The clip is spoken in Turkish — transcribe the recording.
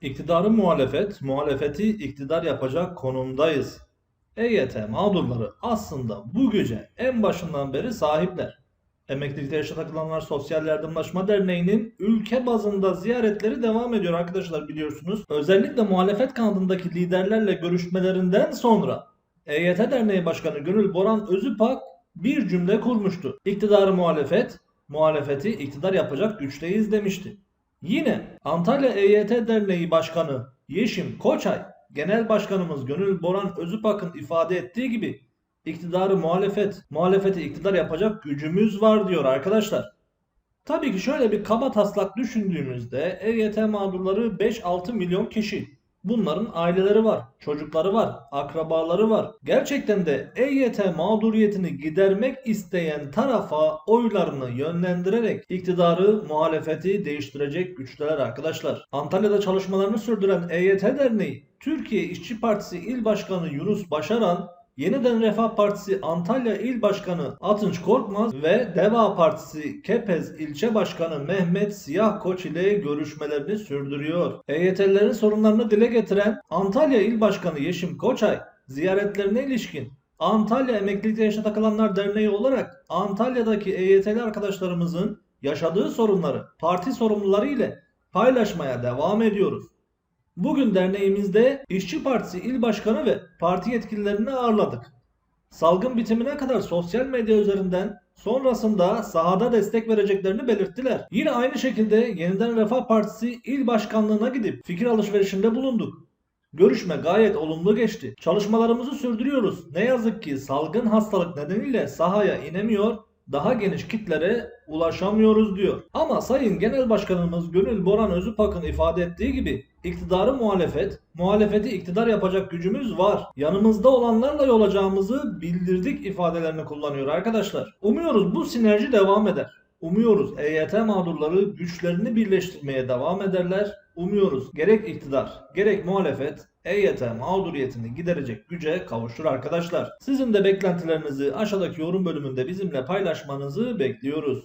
İktidarı muhalefet, muhalefeti iktidar yapacak konumdayız. EYT mağdurları aslında bu güce en başından beri sahipler. Emeklilikte yaşa takılanlar Sosyal Yardımlaşma Derneği'nin ülke bazında ziyaretleri devam ediyor arkadaşlar biliyorsunuz. Özellikle muhalefet kanadındaki liderlerle görüşmelerinden sonra EYT Derneği Başkanı Gönül Boran Özüpak bir cümle kurmuştu. İktidarı muhalefet, muhalefeti iktidar yapacak güçteyiz demişti. Yine Antalya EYT Derneği Başkanı Yeşim Koçay, Genel Başkanımız Gönül Boran Özüpak'ın ifade ettiği gibi iktidarı muhalefet, muhalefeti iktidar yapacak gücümüz var diyor arkadaşlar. Tabii ki şöyle bir kaba taslak düşündüğümüzde EYT mağdurları 5-6 milyon kişi. Bunların aileleri var, çocukları var, akrabaları var. Gerçekten de EYT mağduriyetini gidermek isteyen tarafa oylarını yönlendirerek iktidarı, muhalefeti değiştirecek güçler arkadaşlar. Antalya'da çalışmalarını sürdüren EYT Derneği, Türkiye İşçi Partisi İl Başkanı Yunus Başaran, Yeniden Refah Partisi Antalya İl Başkanı Atınç Korkmaz ve Deva Partisi Kepez İlçe Başkanı Mehmet Siyah Koç ile görüşmelerini sürdürüyor. EYT'lilerin sorunlarını dile getiren Antalya İl Başkanı Yeşim Koçay ziyaretlerine ilişkin Antalya Emeklilikte Yaşa Takılanlar Derneği olarak Antalya'daki EYT'li arkadaşlarımızın yaşadığı sorunları parti sorumluları ile paylaşmaya devam ediyoruz. Bugün derneğimizde İşçi Partisi İl Başkanı ve parti yetkililerini ağırladık. Salgın bitimine kadar sosyal medya üzerinden sonrasında sahada destek vereceklerini belirttiler. Yine aynı şekilde Yeniden Refah Partisi İl Başkanlığına gidip fikir alışverişinde bulunduk. Görüşme gayet olumlu geçti. Çalışmalarımızı sürdürüyoruz. Ne yazık ki salgın hastalık nedeniyle sahaya inemiyor, daha geniş kitlere ulaşamıyoruz diyor. Ama Sayın Genel Başkanımız Gönül Boran Özüpak'ın ifade ettiği gibi iktidarı muhalefet, muhalefeti iktidar yapacak gücümüz var. Yanımızda olanlarla yol alacağımızı bildirdik ifadelerini kullanıyor arkadaşlar. Umuyoruz bu sinerji devam eder. Umuyoruz EYT mağdurları güçlerini birleştirmeye devam ederler. Umuyoruz gerek iktidar gerek muhalefet EYT mağduriyetini giderecek güce kavuşur arkadaşlar. Sizin de beklentilerinizi aşağıdaki yorum bölümünde bizimle paylaşmanızı bekliyoruz.